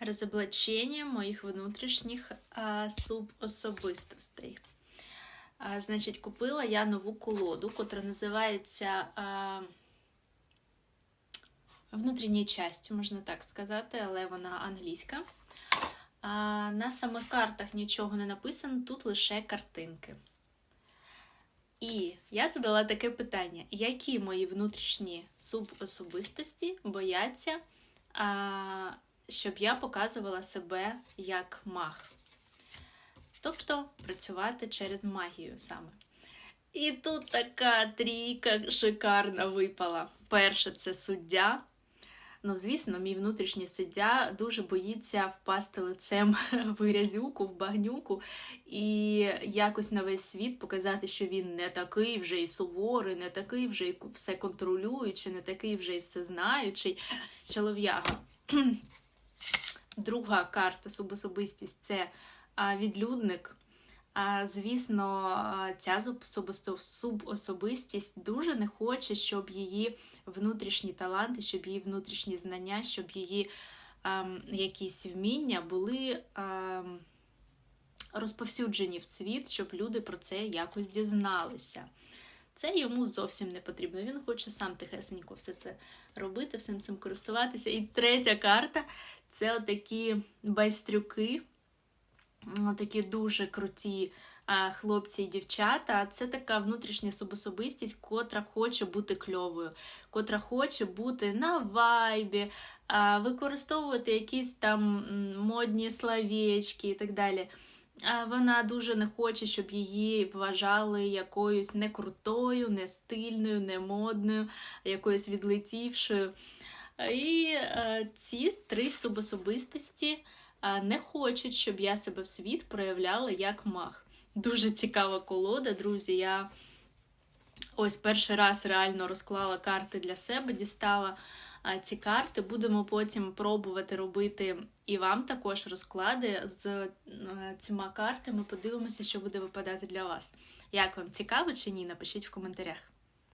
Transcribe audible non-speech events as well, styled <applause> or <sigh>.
розоблачення моїх внутрішніх а, субособистостей. А, значить, купила я нову колоду, котра називається а, внутрішній часті, можна так сказати, але вона англійська. А, на самих картах нічого не написано, тут лише картинки. І я задала таке питання: які мої внутрішні субособистості бояться, а, щоб я показувала себе як маг? Тобто працювати через магію саме. І тут така трійка шикарна випала. Перше це суддя. Ну, звісно, мій внутрішній суддя дуже боїться впасти лицем <laughs> в грязюку, в багнюку, і якось на весь світ показати, що він не такий вже і суворий, не такий вже і все контролюючий, не такий вже і все знаючий чолов'яга. <clears throat> Друга карта субособистість це відлюдник. Звісно, ця субосо- субособистість дуже не хоче, щоб її внутрішні таланти, щоб її внутрішні знання, щоб її ем, якісь вміння були ем, розповсюджені в світ, щоб люди про це якось дізналися. Це йому зовсім не потрібно. Він хоче сам тихесенько все це робити, всім цим користуватися. І третя карта це отакі байстрюки, такі дуже круті хлопці і дівчата. Це така внутрішня субособистість, котра хоче бути кльовою, котра хоче бути на вайбі, використовувати якісь там модні словечки і так далі. Вона дуже не хоче, щоб її вважали якоюсь не крутою, не стильною, не модною, якоюсь відлетівшою. І е, ці три субособистості е, не хочуть, щоб я себе в світ проявляла як маг. Дуже цікава колода, друзі. Я ось перший раз реально розклала карти для себе, дістала ці карти. Будемо потім пробувати робити і вам також розклади з е, цими картами. Подивимося, що буде випадати для вас. Як вам цікаво чи ні? Напишіть в коментарях.